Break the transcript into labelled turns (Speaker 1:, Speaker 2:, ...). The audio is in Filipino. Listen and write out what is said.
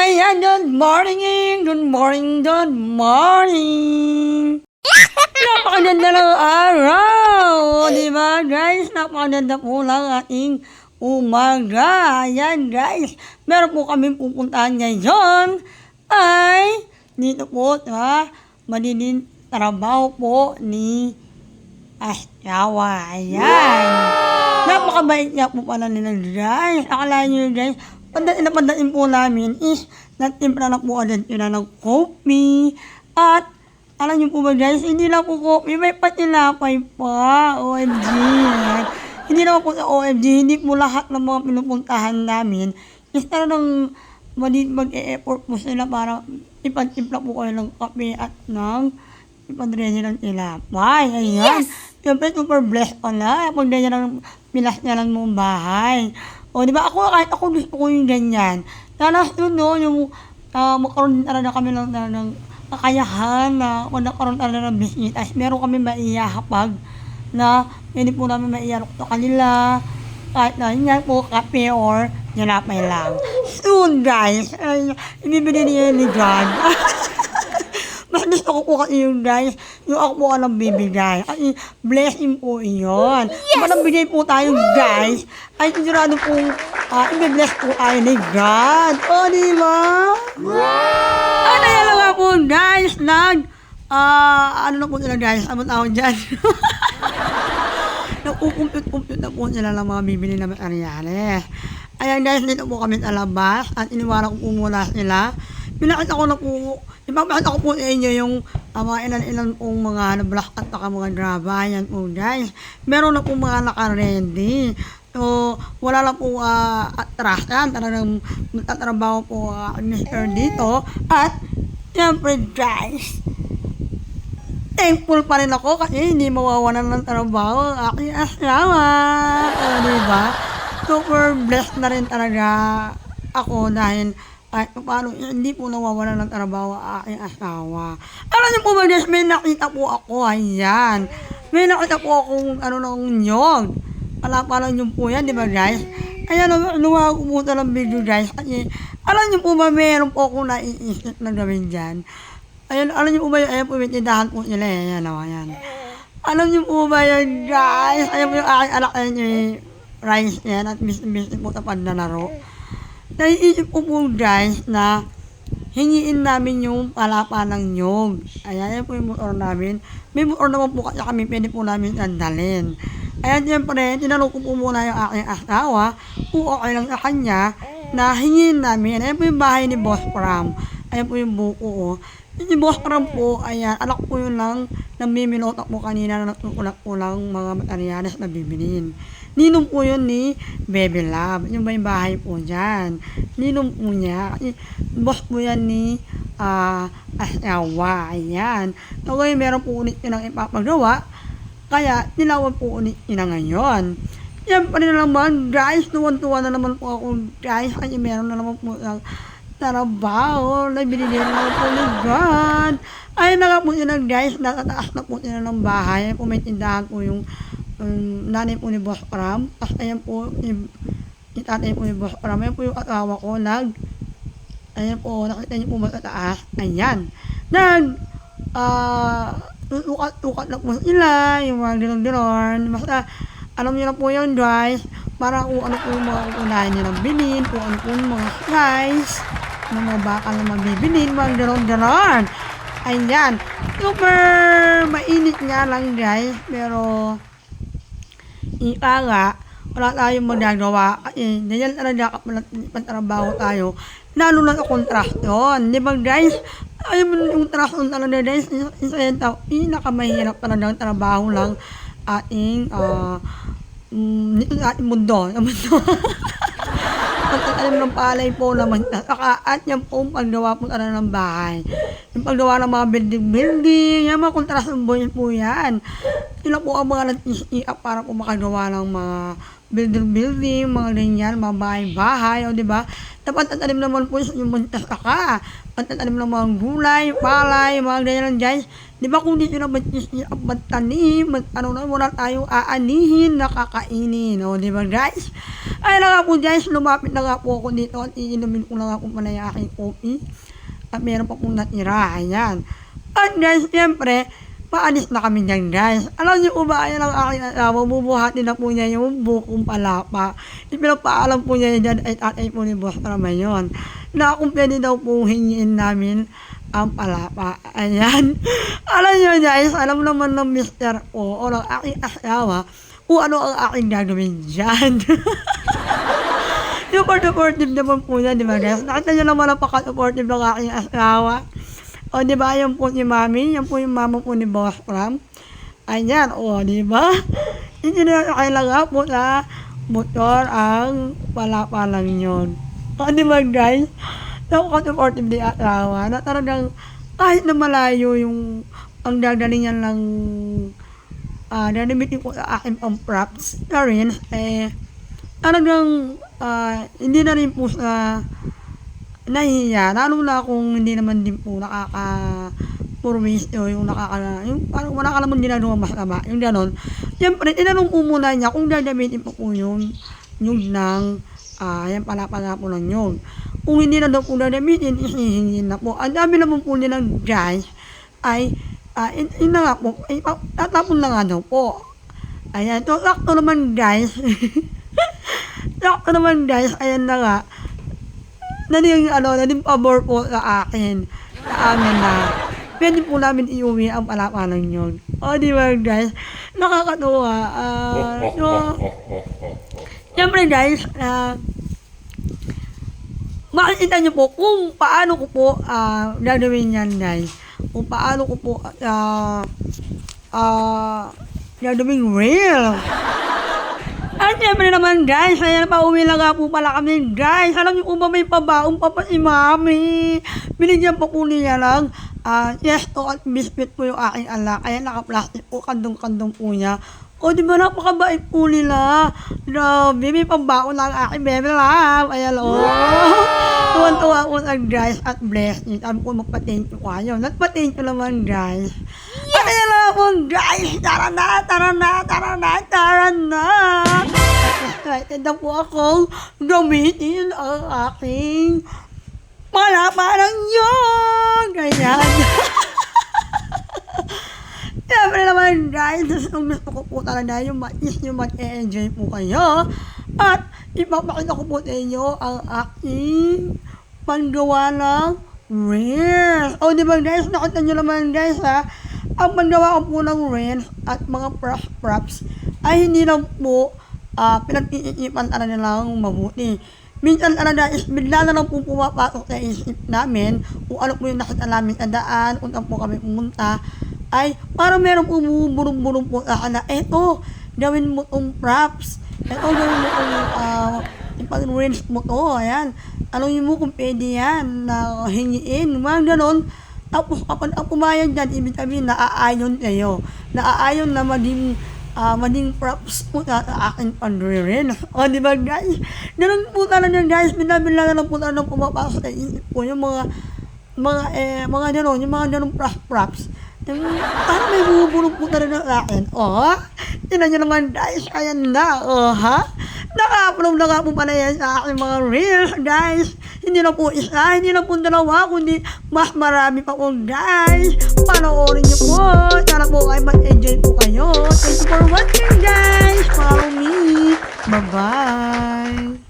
Speaker 1: Ayan, good morning, good morning, good morning. Napakaganda ng araw, di ba guys? Napakaganda po ng ating umaga. Ayan guys, meron po kami pupuntahan ngayon ay dito po sa malilin trabaho po ni Asawa. Ayan. Napakabait niya po pala nila guys. Akala nyo guys, pandain na pandain po namin is nagtimpla na po agad yun ng coffee. At alam niyo po ba guys, hindi lang po coffee, may patinapay pa. OMG. Ayan. Hindi naman po sa OMG, hindi po lahat ng mga pinupuntahan namin is talagang mali mag-e-effort po sila para ipagtimpla po kayo ng kape at ng ipadresa ng tinapay. Ayan. Siyempre, super blessed ka na. Kung ganyan ang pilas niya lang mong bahay. O, di ba? Ako, kahit ako gusto ko yung ganyan. Sana yun, no, yung uh, magkaroon din talaga kami ng, ng, ng kakayahan na kung nagkaroon talaga ng business. As meron kami maiyahapag na hindi po namin maiyarok sa kanila. Kahit na yun nga po, kape or tinapay lang. Soon, guys. Ay, ibibili niya ni God. Mas gusto ko po kasi yung guys, yung ako po ang bibigay. Kasi blessing po iyon. Yes! Kung bigay po tayo guys, ay sigurado po, uh, i-bless po tayo ni God. O, di ba? Wow! Ano yan nga po guys, nag, ah, ano na po sila guys, ano tawag dyan? Nakukumpute-compute na po sila ng mga bibili na materyales. Ayan guys, dito po kami sa labas at iniwanan ko po muna sila. Pinakita ko na po, ipapakita ko po sa inyo yung uh, mga ilan-ilan pong mga na-block at saka mga graba. Yan po guys. Meron na po mga naka-ready. So, wala lang po uh, atrasan. Talagang magtatrabaho po uh, Mr. dito. At, siyempre guys, thankful pa rin ako kasi hindi mawawalan ng trabaho ang aking asawa. O, diba? Super blessed na rin talaga ako dahil kahit paano hindi po nawawala ng trabaho ang aking asawa. Alam niyo po ba guys, may nakita po ako, ayan. May nakita po akong ano nung nyog. Pala-pala nyo po yan, di ba guys? Ayan, luwa ko po ng video guys. Kasi, alam niyo po ba, meron po akong naiisip na gawin dyan. Ayan, alam niyo po ba, ayan po, may tindahan po nila, eh. ayan, o, ayan. Alam niyo po ba yan, guys? Ayan po yung aking anak, ayan yung rice yan, at bis-bis po sa panlalaro. Naiisip ko po, guys, na hingiin namin yung palapa ng nyog. Ayan, ayan po yung motor namin. May motor naman po kasi kami, pwede po namin sandalin. Ayan, siyempre, tinanong ko po muna yung aking asawa kung okay lang sa kanya na hingin namin. Ayan po yung bahay ni Boss Pram. Ayan po yung buko. Oh. Si Boss Pram po, ayan, anak po yun lang namiminutak po kanina na nagtutulak po lang mga materyales na bibilin. Ninong po yun ni Baby Love. Yung ba yung bahay po dyan. Ninong po niya. Boss po yan ni uh, asawa. Ayan. Ngayon meron po ulit yun ang ipapagawa. Kaya, nilawan po ulit yun na ngayon. Siyempre na naman, guys, tuwan-tuwa na naman po ako, guys. Kasi meron na naman po ng trabaho na binili na po ni God. Ay, na po sila, guys. Nakataas na po sila ng bahay. Po may tindahan po yung um, nanay po ni Boss Ram. Tapos ayan po, yung, yung tatay po ni Ram. Ayan po yung asawa ko, nag, ayan po, nakita niyo po ba sa taas? Ayan. Nag, ah, uh, tukat-tukat na po sila, yung mga dilon-dilon. Basta, alam niyo na po yun, guys. Para kung ano po mga unahin niyo ng bilhin, kung ano po mga size, ng mga bakal na mabibilin, mga dilon-dilon. Ayan. Super mainit nga lang, guys. Pero, ika nga, wala tayong magagawa. Kasi, ganyan talaga kapag pagtrabaho tayo. Lalo na sa kontrasyon. Di ba, guys? Mo yung kontrasyon talaga, guys. Isa yan tao, pinakamahirap talaga ang trabaho lang ating, ah, uh, mm, ating mundo. Mundo. pagkakalim ng palay po naman. Saka, at po ang paggawa po talaga ng bahay. Yung paggawa ng mga building-building, yung mga kontrasyon po yan. Sila po ang mga nag-iiap para po makagawa ng mga building-building, mga ganyan, mga bahay-bahay, o di ba? Dapat tatanim naman po yung mantasaka. At tatanim mga gulay, palay, mga ganyan guys. Di ba kung dito naman ang magtanim, mag, ano na, wala tayong aanihin, nakakainin. O, di ba guys? Ay na po guys, lumapit na nga po ako dito at iinumin ko na nga po pala yung aking coffee. At meron pa pong natira. Ayan. At guys, siyempre, paalis na kami dyan guys. Alam niyo po ba, ayan ang aking asawa, bubuhatin na po niya yung bukong palapa. Ipinapaalam po niya dyan ay tatay po ni Boss Rama yun. Na kung pwede daw po hingiin namin ang palapa. Ayan. Alam niyo guys, alam naman ng mister ko o ng aking asawa kung ano ang aking gagawin dyan. Super supportive naman po yan, di ba guys? Nakita niyo naman napaka-supportive ng aking asawa. O, di ba? Yan po si Mami. Yan po yung mama po ni Boss Ram. Ayan, o, di ba? Hindi na kailangan po sa motor ang pala-palang yun. O, di ba guys? Napaka-supportive ni asawa na talagang kahit na malayo yung ang dadaling niya lang ah dadamitin ko sa akin pang props na rin, eh, talagang ah, hindi na rin po sa nahihiya, lalo na kung hindi naman din po nakaka purwis o yung nakaka yung parang wala ka naman ginagawa masama yung ganon. Siyempre tinanong ko muna niya kung gagamitin po po yun yung ng ah yan pala pala po lang yun. Kung hindi na daw po gagamitin isihingin na po. Ang dami naman po nilang guys ay ah in, in nga po ay, pa- tatapon na nga daw po. Ayan so sakto naman guys. Sakto naman guys ayan na nga naning ano, naning pabor po sa akin, sa amin na pwede po namin iuwi ang palapalan yun. O, di ba guys? Nakakatuwa. Ah, so, siyempre guys, ah, makikita niyo po kung paano ko po ah, gagawin yan guys. Kung paano ko po ah, ah, gagawin real. At syempre naman guys, ayan pauwi na nga po pala kami guys. Alam niyo po ba may pabaong pa pa si Mami? Binigyan po po niya lang ah yes to at biscuit po yung aking anak. Ayan naka-plastic po, kandong-kandong po niya. O di ba napakabait po nila? Grabe, may pambaon na ang aking baby love. Ayan o. Tuwan-tuwa po sa guys at blessing. Sabi ko magpa-thank you kayo. Nagpa-thank you naman guys. Po guys. Tara na, tara na, tara na, tara na. Excited na po akong gamitin ang aking pala parang yun. Ganyan. Siyempre naman guys, gusto ko po talaga yung mais yung mag-enjoy po kayo. At ipapakita ko po sa inyo ang aking panggawa ng reels. O di ba guys, nakita nyo naman guys ha, ang panggawa ko po ng reels at mga props ay hindi lang po ah pinag-iisipan talaga lang mabuti. Minsan talaga is bigla na lang po pumapasok sa isip namin kung ano po yung nakita namin sa daan, kung saan po kami pumunta ay parang meron po bumuburong-burong po sa na eto, gawin mo tong props. Eto, gawin mo tong uh, ipag-range mo to. Ayan. Tanongin mo kung pwede yan na hingiin. Mga ganon. Tapos kapag ang pumayag dyan, ibig sabihin naaayon kayo. Naaayon na maging ah maging props po sa sa akin pandre-rin. O, di ba guys? Ganun po talaga guys. Binabila na po talaga pumapasok sa isip ko yung mga mga eh, mga gano'n, yung mga gano'ng props props. Parang may bumubulong po talaga sa akin. Oh, tinan nyo naman guys, ayan na, oh ha? Naka-upload na nga po pala yan sa aking mga reels, guys. Hindi na po isa, hindi na po dalawa, kundi mas marami pa po, guys. Panoorin nyo po. Sana po ay mag-enjoy po kayo. Thank you for watching, guys. Follow me. Bye-bye.